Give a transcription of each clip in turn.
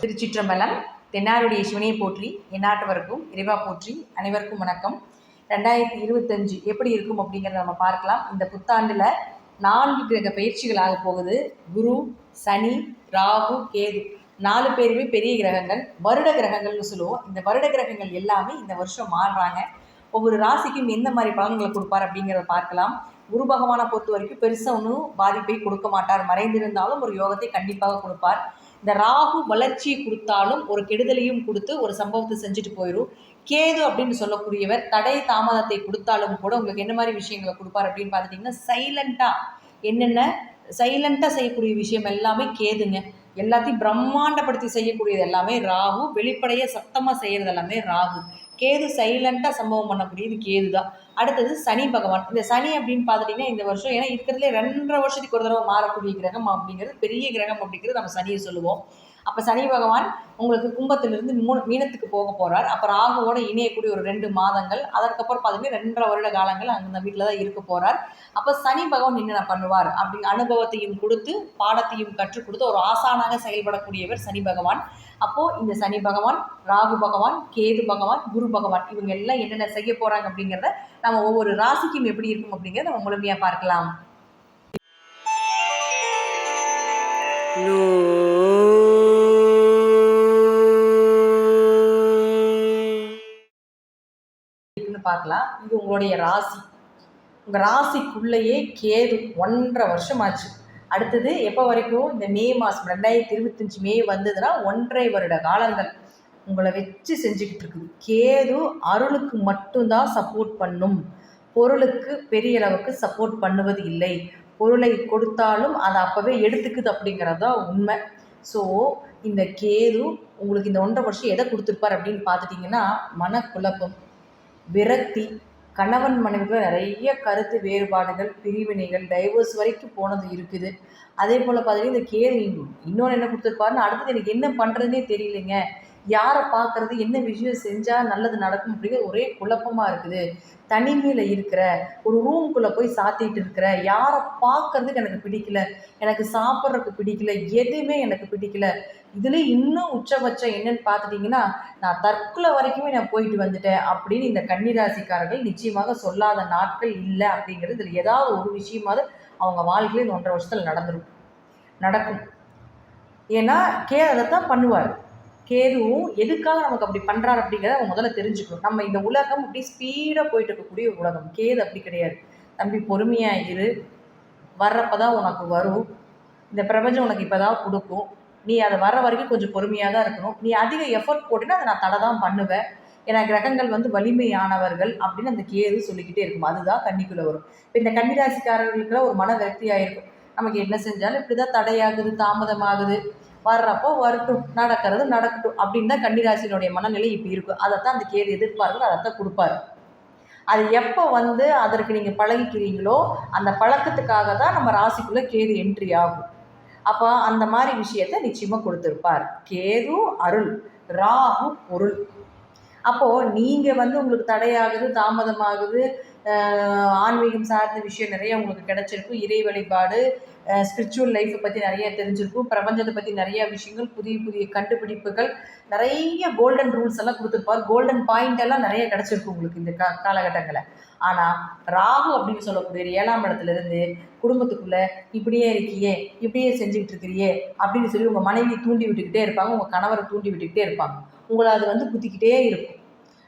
திருச்சிற்றம்பலம் தென்னாருடைய சிவனையை போற்றி எந்நாட்டவருக்கும் இறைவா போற்றி அனைவருக்கும் வணக்கம். ரெண்டாயிரத்தி இருபத்தஞ்சு எப்படி இருக்கும் அப்படிங்கிறத நம்ம பார்க்கலாம். இந்த புத்தாண்டில் நான்கு கிரக பயிற்சிகளாக போகுது. குரு சனி ராகு கேது. நாலு பேருமே பெரிய கிரகங்கள் வருட கிரகங்கள்னு சொல்லுவோம். இந்த வருட கிரகங்கள் எல்லாமே இந்த வருஷம் மாறுறாங்க. ஒவ்வொரு ராசிக்கும் எந்த மாதிரி பலன்களை கொடுப்பார் அப்படிங்கிறத பார்க்கலாம். குரு பகவானை பொறுத்த வரைக்கும் பெருசாக ஒன்றும் பாதிப்பை கொடுக்க மாட்டார். மறைந்திருந்தாலும் ஒரு யோகத்தை கண்டிப்பாக கொடுப்பார். இந்த ராகு வளர்ச்சியை கொடுத்தாலும் ஒரு கெடுதலையும் கொடுத்து ஒரு சம்பவத்தை செஞ்சுட்டு போயிடும் கேது அப்படின்னு சொல்லக்கூடியவர் தடை தாமதத்தை கொடுத்தாலும் கூட உங்களுக்கு என்ன மாதிரி விஷயங்களை கொடுப்பார் அப்படின்னு பார்த்துட்டிங்கன்னா சைலண்ட்டாக என்னென்ன? சைலண்ட்டாக செய்யக்கூடிய விஷயம் எல்லாமே கேதுங்க. எல்லாத்தையும் பிரம்மாண்டப்படுத்தி செய்யக்கூடியது எல்லாமே ராகு. வெளிப்படையாக சத்தமாக செய்கிறது எல்லாமே ராகு. கேது சைலண்ட்டாக சம்பவம் பண்ணக்கூடியது கேது தான் அடுத்தது சனி பகவான். இந்த சனி அப்படின்னு பார்த்துட்டிங்கன்னா இந்த வருஷம் ஏன்னா இருக்கிறதுலே ரெண்டரை வருஷத்துக்கு ஒரு தடவை மாறக்கூடிய கிரகம் அப்படிங்கிறது பெரிய கிரகம் அப்படிங்கிறது நம்ம சனியை சொல்லுவோம். அப்போ சனி பகவான் உங்களுக்கு கும்பத்திலிருந்து மூணு மீனத்துக்கு போக போகிறார் அப்புறம் ராகுவோட இணையக்கூடிய ஒரு ரெண்டு மாதங்கள். அதற்கப்புறம் பார்த்தீங்கன்னா ரெண்டரை வருட காலங்கள் அந்த வீட்டில் தான் இருக்க போகிறார் அப்போ சனி பகவான் என்னென்ன பண்ணுவார்? அப்படி அனுபவத்தையும் கொடுத்து பாடத்தையும் கற்றுக் கொடுத்து ஒரு ஆசானாக செயல்படக்கூடியவர் சனி பகவான். அப்போது இந்த சனி பகவான் ராகு பகவான் கேது பகவான் குரு பகவான் இவங்க எல்லாம் என்னென்ன செய்ய போகிறாங்க அப்படிங்கிறத நம்ம ஒவ்வொரு ராசிக்கும் எப்படி இருக்கும் அப்படிங்கிறத நம்ம முழுமையாக பார்க்கலாம். பார்க்கலாம். இது உங்களுடைய ராசி. உங்கள் ராசிக்குள்ளேயே கேது ஒன்றரை வருஷம் ஆச்சு. அடுத்தது எப்போ வரைக்கும் இந்த மே மாதம் ரெண்டாயிரத்தி இருபத்தஞ்சி மே வந்ததுன்னா ஒன்றரை வருட காலங்கள் உங்களை வச்சு செஞ்சுக்கிட்டு இருக்குது. கேது அருளுக்கு மட்டும்தான் சப்போர்ட் பண்ணும். பொருளுக்கு பெரிய அளவுக்கு சப்போர்ட் பண்ணுவது இல்லை. பொருளை கொடுத்தாலும் அதை அப்போவே எடுத்துக்குது அப்படிங்கிறது தான் உண்மை. ஸோ இந்த கேது உங்களுக்கு இந்த ஒன்றரை வருஷம் எதை கொடுத்துருப்பார் அப்படின்னு பார்த்துட்டிங்கன்னா மனக்குழப்பம் விரக்தி கணவன் மனைவிகள் நிறைய கருத்து வேறுபாடுகள் பிரிவினைகள் டைவர்ஸ் வரைக்கும் போனது இருக்குது. அதே போல் பார்த்தீங்கன்னா இந்த கேது இன்னொன்று என்ன கொடுத்துருப்பாருன்னு அடுத்தது எனக்கு என்ன பண்ணுறதுனே தெரியலைங்க. யாரை பார்க்குறது என்ன விஷயம் செஞ்சால் நல்லது நடக்கும் அப்படிங்கிற ஒரே குழப்பமாக இருக்குது. தனிமையில் இருக்கிற ஒரு ரூம்குள்ளே போய் சாத்திட்டு இருக்கிற யாரை பார்க்கறதுக்கு எனக்கு பிடிக்கல. எனக்கு சாப்பிட்றதுக்கு பிடிக்கல. எதுவுமே எனக்கு பிடிக்கல. இதில் இன்னும் உச்சபட்சம் என்னன்னு பார்த்துட்டிங்கன்னா நான் தற்கொலை வரைக்குமே நான் போயிட்டு வந்துட்டேன் அப்படின்னு இந்த கன்னிராசிக்காரர்கள் நிச்சயமாக சொல்லாத நாட்கள் இல்லை அப்படிங்கிறது இதில் ஏதாவது ஒரு விஷயமாவது அவங்க வாழ்க்கையில் இந்த ஒன்றரை வருஷத்தில் நடந்துடும் நடக்கும். ஏன்னா கே அதை தான் பண்ணுவார். கேதுவும் எதுக்காக நமக்கு அப்படி பண்ணுறாரு அப்படிங்கிறத அவங்க முதல்ல தெரிஞ்சுக்கணும். நம்ம இந்த உலகம் அப்படி ஸ்பீடாக போயிட்டு இருக்கக்கூடிய உலகம். கேது அப்படி கிடையாது. தம்பி பொறுமையாக இரு. வர்றப்ப தான் உனக்கு வரும். இந்த பிரபஞ்சம் உனக்கு இப்போ தான் கொடுக்கும். நீ அதை வர்ற வரைக்கும் கொஞ்சம் பொறுமையாக தான் இருக்கணும். நீ அதிக எஃபர்ட் போட்டினா அதை நான் தடை தான் பண்ணுவேன். ஏன்னா கிரகங்கள் வந்து வலிமையானவர்கள் அப்படின்னு அந்த கேது சொல்லிக்கிட்டே இருக்கும். அதுதான் கன்னிக்குள்ளே வரும். இப்போ இந்த கன்னிராசிக்காரர்களுக்குலாம் ஒரு மன விரக்தியாக இருக்கும் நமக்கு என்ன செஞ்சாலும் இப்படி தான் தடையாகுது தாமதமாகுது. வர்றப்போ வரட்டும் நடக்கிறது நடக்கட்டும் அப்படின்னு தான் கன்னிராசினுடைய மனநிலை இப்போ இருக்கும். அதைத்தான் அந்த கேது எதிர்பார்க்குறது அதைத்தான் கொடுப்பாரு. அது எப்போ வந்து அதற்கு நீங்கள் பழகிக்கிறீங்களோ அந்த பழக்கத்துக்காக தான் நம்ம ராசிக்குள்ளே கேது என்ட்ரி ஆகும். அப்போ அந்த மாதிரி விஷயத்த நிச்சயமாக கொடுத்துருப்பார். கேது அருள் ராகு பொருள். அப்போது நீங்கள் வந்து உங்களுக்கு தடையாகுது தாமதமாகுது ஆன்மீகம் சார்ந்த விஷயம் நிறைய உங்களுக்கு கிடச்சிருக்கும் இறை வழிபாடு ஸ்பிரிச்சுவல் லைஃப்பை பற்றி நிறைய தெரிஞ்சிருக்கும் பிரபஞ்சத்தை பற்றி நிறைய விஷயங்கள் புதிய புதிய கண்டுபிடிப்புகள் நிறைய கோல்டன் ரூல்ஸ் எல்லாம் கொடுத்துருப்பார். கோல்டன் பாயிண்ட் எல்லாம் நிறைய கிடச்சிருக்கும் உங்களுக்கு இந்த கா காலகட்டங்களை ஆனால் ராகு அப்படின்னு சொல்லக்கூடிய ஏழாம் இடத்துலேருந்து குடும்பத்துக்குள்ளே இப்படியே இருக்கியே இப்படியே செஞ்சுக்கிட்டு இருக்கிறியே அப்படின்னு சொல்லி உங்கள் மனைவி தூண்டி விட்டுக்கிட்டே இருப்பாங்க உங்கள் கணவரை தூண்டி விட்டுக்கிட்டே இருப்பாங்க. உங்களை அது வந்து குத்திக்கிட்டே இருக்கும்.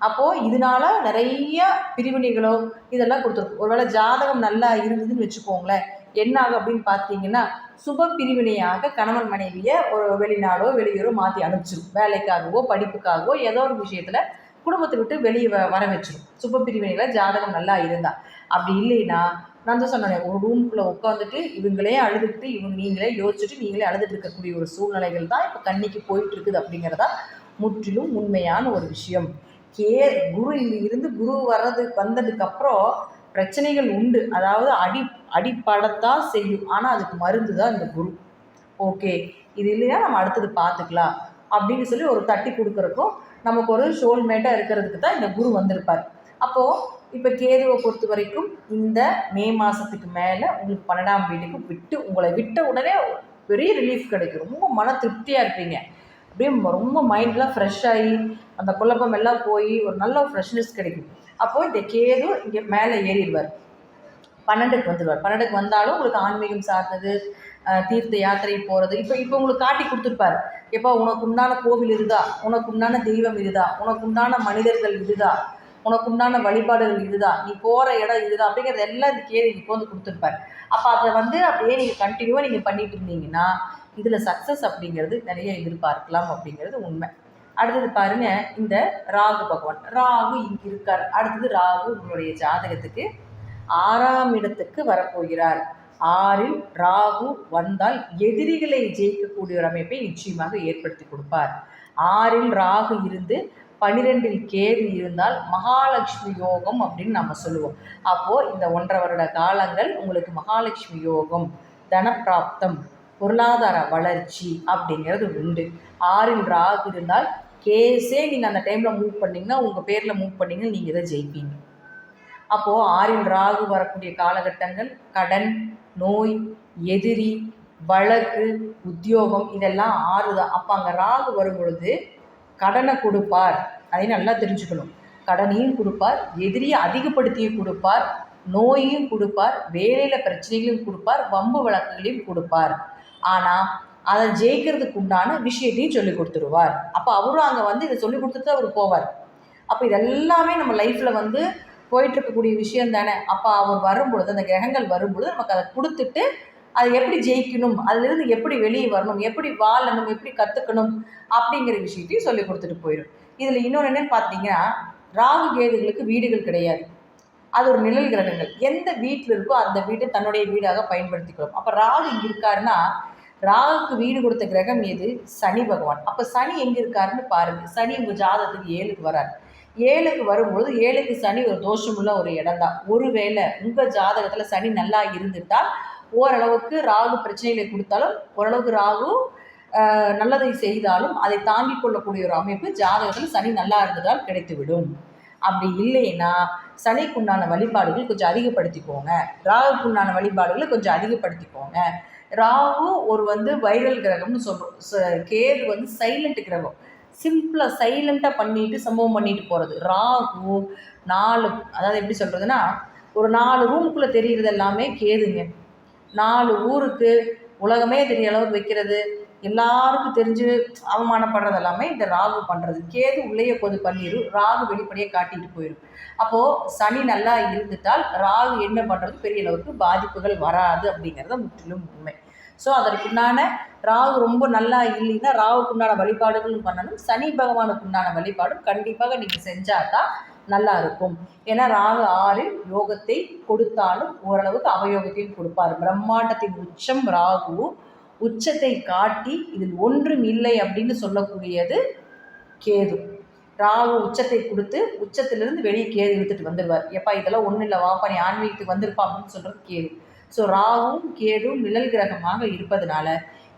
அப்போது இதனால நிறைய பிரிவினைகளோ இதெல்லாம் கொடுத்துருக்கும். ஒருவேளை ஜாதகம் நல்லா இருந்ததுன்னு வச்சுக்கோங்களேன். என்ன ஆகும் அப்படின்னு பார்த்தீங்கன்னா சுப பிரிவினையாக கணவன் மனைவியை ஒரு வெளிநாடோ வெளியூரோ மாற்றி அனுப்பிச்சிடும் வேலைக்காகவோ படிப்புக்காகவோ ஏதோ ஒரு விஷயத்தில் குடும்பத்தை விட்டு வெளியே வ வர வச்சிடும் சுப பிரிவினையில் ஜாதகம் நல்லா இருந்தா. அப்படி இல்லைன்னா நான் தான் சொன்னேன் ஒரு ரூம்குள்ளே உட்காந்துட்டு இவங்களே அழுதுகிட்டு இவங்க நீங்களே யோசிச்சுட்டு நீங்களே அழுதுட்டு இருக்கக்கூடிய ஒரு சூழ்நிலைகள் தான் இப்போ கண்ணிக்கு போயிட்டு இருக்குது அப்படிங்கிறதா முற்றிலும் உண்மையான ஒரு விஷயம். கே குரு இருந்து குரு வர்றது வந்ததுக்கப்புறம் பிரச்சனைகள் உண்டு. அதாவது அடி அடிப்படத்தான் செய்யும். ஆனால் அதுக்கு மருந்து தான் இந்த குரு. ஓகே. இது இல்லையா நம்ம அடுத்தது பார்த்துக்கலாம். அப்படின்னு சொல்லி ஒரு தட்டி கொடுக்குறக்கும் நமக்கு ஒரு ஷோல்மேட்டாக இருக்கிறதுக்கு தான் இந்த குரு வந்திருப்பார். அப்போது இப்போ கேதுவை பொறுத்த வரைக்கும் இந்த மே மாதத்துக்கு மேலே உங்களுக்கு பன்னெண்டாம் வீட்டுக்கு விட்டு உங்களை விட்ட உடனே பெரிய ரிலீஃப் கிடைக்கும். ரொம்ப மன திருப்தியாக இருப்பீங்க. அப்படியே ரொம்ப மைண்ட்லாம் ஃப்ரெஷ் ஆகி அந்த குழப்பம் எல்லாம் போய் ஒரு நல்ல ஃப்ரெஷ்னஸ் கிடைக்கும். அப்போது இந்த கேது இங்கே மேலே ஏறிடுவார். பன்னெண்டுக்கு வந்துடுவார். பன்னெண்டுக்கு வந்தாலும் உங்களுக்கு ஆன்மீகம் சார்ந்தது தீர்த்த யாத்திரை போகிறது இப்போ இப்போ உங்களுக்கு காட்டி கொடுத்துருப்பார். எப்போ உனக்கு உண்டான கோவில் இதுதா? உனக்கு உண்டான தெய்வம் இதுதா? உனக்கு உண்டான மனிதர்கள் இதுதா? உனக்கு உண்டான வழிபாடுகள் இதுதான் நீ போகிற இடம் இதுதான் அப்படிங்கிறது எல்லாம் இந்த கேள்வி இப்போ வந்து கொடுத்துருப்பார். அப்போ அதை வந்து அப்படியே நீங்கள் கண்டினியூவாக நீங்கள் பண்ணிட்டு இருந்தீங்கன்னா இதில் சக்ஸஸ் அப்படிங்கிறது நிறைய எதிர்பார்க்கலாம் அப்படிங்கிறது உண்மை. அடுத்தது பாருங்க இந்த ராகு பகவான். ராகு இங்கே இருக்கார். அடுத்தது ராகு உங்களுடைய ஜாதகத்துக்கு ஆறாம் இடத்துக்கு வரப்போகிறார். ஆறில் ராகு வந்தால் எதிரிகளை ஜெயிக்கக்கூடிய ஒரு அமைப்பை நிச்சயமாக ஏற்படுத்தி கொடுப்பார். ஆறில் ராகு இருந்து பனிரெண்டில் கேது இருந்தால் மகாலட்சுமி யோகம் அப்படின்னு நம்ம சொல்லுவோம். அப்போது இந்த ஒன்றரை வருட காலங்கள் உங்களுக்கு மகாலட்சுமி யோகம் தனப்பிராப்தம் பொருளாதார வளர்ச்சி அப்படிங்கிறது உண்டு. ஆறில் ராகு இருந்தால் கேஸே நீங்கள் அந்த டைமில் மூவ் பண்ணிங்கன்னா உங்கள் பேரில் மூவ் பண்ணிங்கன்னா நீங்கள் இதை ஜெயிப்பீங்க. அப்போது ஆறில் ராகு வரக்கூடிய காலகட்டங்கள் கடன் நோய் எதிரி வழக்கு உத்தியோகம் இதெல்லாம் ஆறு தான் அப்போ அங்கே ராகு வரும் பொழுது கடனை கொடுப்பார். அதை நல்லா தெரிஞ்சுக்கணும். கடனையும் கொடுப்பார் எதிரியை அதிகப்படுத்தியும் கொடுப்பார் நோயையும் கொடுப்பார் வேலையில் பிரச்சனைகளையும் கொடுப்பார் வம்பு வழக்குகளையும் கொடுப்பார். ஆனால் அதை ஜெயிக்கிறதுக்கு உண்டான விஷயத்தையும் சொல்லி கொடுத்துருவார். அப்போ அவரும் அங்கே வந்து இதை சொல்லி கொடுத்துட்டு அவர் போவார். அப்போ இதெல்லாமே நம்ம லைஃப்பில் வந்து போயிட்டுருக்கக்கூடிய விஷயம் தானே? அப்போ அவர் வரும்பொழுது அந்த கிரகங்கள் வரும்பொழுது நமக்கு அதை கொடுத்துட்டு அதை எப்படி ஜெயிக்கணும்? அதுலேருந்து எப்படி வெளியே வரணும்? எப்படி வாழணும்? எப்படி கற்றுக்கணும் அப்படிங்கிற விஷயத்தையும் சொல்லி கொடுத்துட்டு போயிடும் இதில் இன்னொன்று என்னென்னு பார்த்தீங்கன்னா ராகு கேதுகளுக்கு வீடுகள் கிடையாது. அது ஒரு நிழல் கிரகங்கள். எந்த வீட்டில் இருக்கோ அந்த வீட்டை தன்னுடைய வீடாக பயன்படுத்திக்கணும் அப்போ ராகு இங்கே இருக்காருன்னா ராகுக்கு வீடு கொடுத்த கிரகம் எது? சனி பகவான். அப்போ சனி எங்கே இருக்காருன்னு பாருங்கள் சனி உங்கள் ஜாதகத்துக்கு ஏழுக்கு வராரு. ஏழுக்கு வரும்பொழுது ஏழுக்கு சனி ஒரு தோஷமுள்ள ஒரு இடம் தான் ஒருவேளை உங்கள் ஜாதகத்தில் சனி நல்லா இருந்துட்டால் ஓரளவுக்கு ராகு பிரச்சனைகளை கொடுத்தாலும் ஓரளவுக்கு ராகு நல்லதை செய்தாலும் அதை தாங்கிக் கொள்ளக்கூடிய ஒரு அமைப்பு ஜாதகத்தில் சனி நல்லா இருந்ததால் கிடைத்துவிடும். அப்படி இல்லைன்னா சனிக்குண்டான வழிபாடுகள் கொஞ்சம் அதிகப்படுத்திக்கோங்க. ராகுக்குண்டான வழிபாடுகளை கொஞ்சம் அதிகப்படுத்திக்கோங்க. ராகு ஒரு வந்து வைரல் கிரகம்னு சொல்கிறோம் கேது வந்து சைலண்ட் கிரகம். சிம்பிளாக சைலண்ட்டாக பண்ணிட்டு சம்பவம் பண்ணிட்டு போகிறது ராகு நாலு அதாவது எப்படி சொல்கிறதுனா ஒரு நாலு ரூமுக்குள்ளே தெரிகிறது எல்லாமே கேதுங்க. நாலு ஊருக்கு உலகமே தெரிய அளவுக்கு வைக்கிறது எல்லாருக்கும் தெரிஞ்சு அவமானப்படுறது எல்லாமே இந்த ராகு பண்ணுறது கேது உள்ளேயே பொது பண்ணிடும் ராகு வெளிப்படையே காட்டிட்டு போயிடும் அப்போது சனி நல்லா இருந்துட்டால் ராகு என்ன பண்ணுறது பெரிய அளவுக்கு பாதிப்புகள் வராது அப்படிங்கிறத முற்றிலும் உண்மை. ஸோ அதற்குண்டான ராகு ரொம்ப நல்லா இல்லைன்னா ராகுக்குண்டான வழிபாடுகளும் பண்ணணும். சனி பகவானுக்குண்டான வழிபாடும் கண்டிப்பாக நீங்கள் செஞ்சால் தான் நல்லா இருக்கும். ஏன்னா ராகு ஆறில் யோகத்தை கொடுத்தாலும் ஓரளவுக்கு அவயோகத்தையும் கொடுப்பார். பிரம்மாண்டத்தின் உச்சம் ராகு. உச்சத்தை காட்டி இதில் ஒன்றும் இல்லை அப்படின்னு சொல்லக்கூடியது கேது. ராகு உச்சத்தை கொடுத்து உச்சத்திலிருந்து வெளியே கேது இழுத்துட்டு வந்துடுவார் எப்பா இதெல்லாம் ஒன்றும் இல்லை வாப்பா நீ ஆன்மீகத்துக்கு வந்திருப்பா அப்படின்னு சொல்கிறது கேது. ஸோ ராகும் கேதும் நிழல் கிரகமாக இருப்பதனால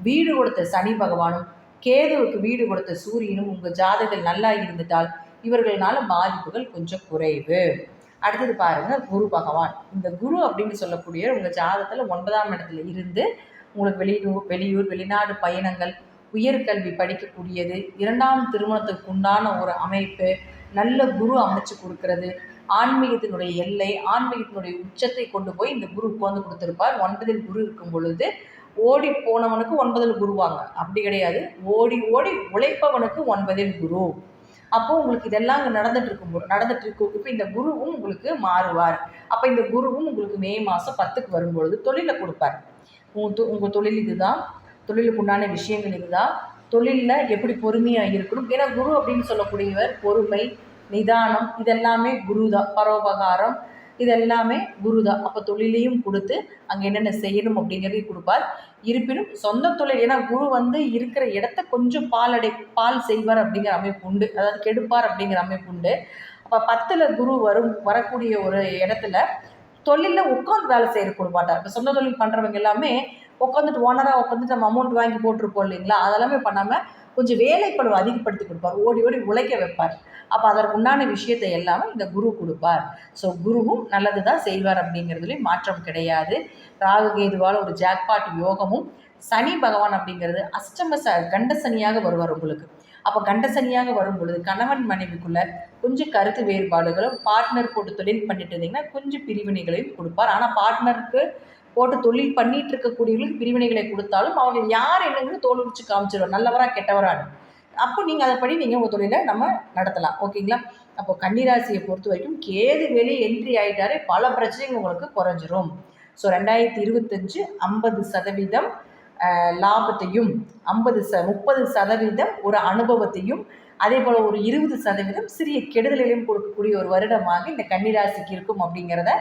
வீடு கொடுத்த சனி பகவானும் கேதுவுக்கு வீடு கொடுத்த சூரியனும் உங்கள் ஜாதகத்தில் நல்லா இருந்துட்டால் இவர்களால் பாதிப்புகள் கொஞ்சம் குறைவு. அடுத்தது பாருங்க குரு பகவான். இந்த குரு அப்படின்னு சொல்லக்கூடிய உங்கள் ஜாதகத்தில் ஒன்பதாம் இடத்துல இருந்து உங்களுக்கு வெளியூர் வெளியூர் வெளிநாடு பயணங்கள் உயர்கல்வி படிக்கக்கூடியது இரண்டாம் திருமணத்துக்கு உண்டான ஒரு அமைப்பு நல்ல குரு அமைச்சு கொடுக்கறது ஆன்மீகத்தினுடைய எல்லை ஆன்மீகத்தினுடைய உச்சத்தை கொண்டு போய் இந்த குரு உட்காந்து கொடுத்துருப்பார். ஒன்பதில் குரு இருக்கும் பொழுது ஓடி போனவனுக்கு ஒன்பதில் குருவாங்க. அப்படி கிடையாது. ஓடி ஓடி உழைப்பவனுக்கு ஒன்பதில் குரு. அப்போ உங்களுக்கு இதெல்லாம் அங்கே நடந்துட்டு இருக்கும் நடந்துட்டு இருக்கும் இப்போ இந்த குருவும் உங்களுக்கு மாறுவார். அப்போ இந்த குருவும் உங்களுக்கு மே மாதம் பத்துக்கு வரும்பொழுது தொழிலை கொடுப்பார். உங்கள் தொழில் இதுதான். தொழிலுக்கு உண்டான விஷயங்கள் இதுதான். தொழிலில் எப்படி பொறுமையாக இருக்கணும்? ஏன்னா குரு அப்படின்னு சொல்லக்கூடியவர் பொறுமை நிதானம் இதெல்லாமே குரு தான் பரோபகாரம் இதெல்லாமே குரு தான் அப்போ தொழிலையும் கொடுத்து அங்கே என்னென்ன செய்யணும் அப்படிங்கிறதையும் கொடுப்பார். இருப்பினும் சொந்த தொழில் ஏன்னா குரு வந்து இருக்கிற இடத்த கொஞ்சம் பால் அடை பால் செய்வார் அப்படிங்கிற அமைப்பு உண்டு. அதாவது கெடுப்பார் அப்படிங்கிற அமைப்பு உண்டு. அப்போ பத்தில் குரு வரும் வரக்கூடிய ஒரு இடத்துல தொழிலில் உட்காந்து வேலை செய்ய கொடுக்க மாட்டார். இப்போ சொந்த தொழில் பண்ணுறவங்க எல்லாமே உட்காந்துட்டு ஓனராக உட்காந்துட்டு நம்ம அமௌண்ட் வாங்கி போட்டிருப்போம் இல்லைங்களா? அதெல்லாமே பண்ணாமல் கொஞ்சம் வேலைப்பளவு அதிகப்படுத்தி கொடுப்பார். ஓடி ஓடி உழைக்க வைப்பார். அப்போ அதற்குண்டான விஷயத்தை எல்லாமே இந்த குரு கொடுப்பார். ஸோ குருவும் நல்லது தான் செய்வார் அப்படிங்கிறதுலேயும் மாற்றம் கிடையாது. ராகு கேதுவால் ஒரு ஜாக்பாட் யோகமும் சனி பகவான் அப்படிங்கிறது அஷ்டம ச கண்ட சனியாக வருவார் உங்களுக்கு. அப்போ கண்ட சனியாக வரும் பொழுது கணவன் மனைவிக்குள்ள கொஞ்சம் கருத்து வேறுபாடுகளும் பார்ட்னர் போட்டு தொழில் பண்ணிட்டு இருந்தீங்கன்னா கொஞ்சம் பிரிவினைகளையும் கொடுப்பார். ஆனால் பார்ட்னருக்கு போட்டு தொழில் பண்ணிட்டு இருக்கக்கூடியவர்களுக்கு பிரிவினைகளை கொடுத்தாலும் அவங்க யார் என்னங்கிறது தோல் உரிச்சு காமிச்சிருவார். நல்லவரா கெட்டவரான்னு. அப்போ நீங்கள் அதைப்படி நீங்கள் உங்கள் தொழிலை நம்ம நடத்தலாம். ஓகேங்களா? அப்போ கன்னிராசியை பொறுத்த வரைக்கும் கேது வெளியே என்ட்ரி ஆகிட்டாலே பல பிரச்சனைகள் உங்களுக்கு குறைஞ்சிரும். ஸோ ரெண்டாயிரத்தி இருபத்தஞ்சு ஐம்பது சதவீதம் லாபத்தையும் ஐம்பது ச முப்பது சதவீதம் ஒரு அனுபவத்தையும் அதே போல் ஒரு இருபது சதவீதம் சிறிய கெடுதலையும் கொடுக்கக்கூடிய ஒரு வருடமாக இந்த கன்னிராசிக்கு இருக்கும் அப்படிங்கிறத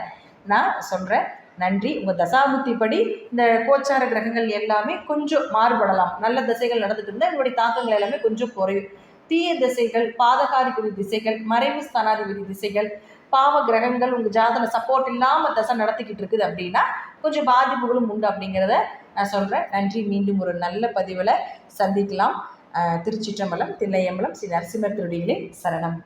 நான் சொல்கிறேன் நன்றி. உங்கள் தசாபுத்தி படி இந்த கோச்சார கிரகங்கள் எல்லாமே கொஞ்சம் மாறுபடலாம். நல்ல திசைகள் நடந்துட்டு இருந்தால் என்னுடைய தாக்கங்கள் எல்லாமே கொஞ்சம் குறையும். தீய திசைகள் பாதகாதிபதி திசைகள் மறைவு ஸ்தானாதிபதி திசைகள் பாவ கிரகங்கள் உங்கள் ஜாதக சப்போர்ட் இல்லாமல் தசை நடத்திக்கிட்டு இருக்குது அப்படின்னா கொஞ்சம் பாதிப்புகளும் உண்டு அப்படிங்கிறத நான் சொல்கிறேன் நன்றி. மீண்டும் ஒரு நல்ல பதிவில் சந்திக்கலாம். திருச்சிற்றம்பலம் தில்லையம்பலம் ஸ்ரீ நரசிம்மர் திருடிகளே சரணம்.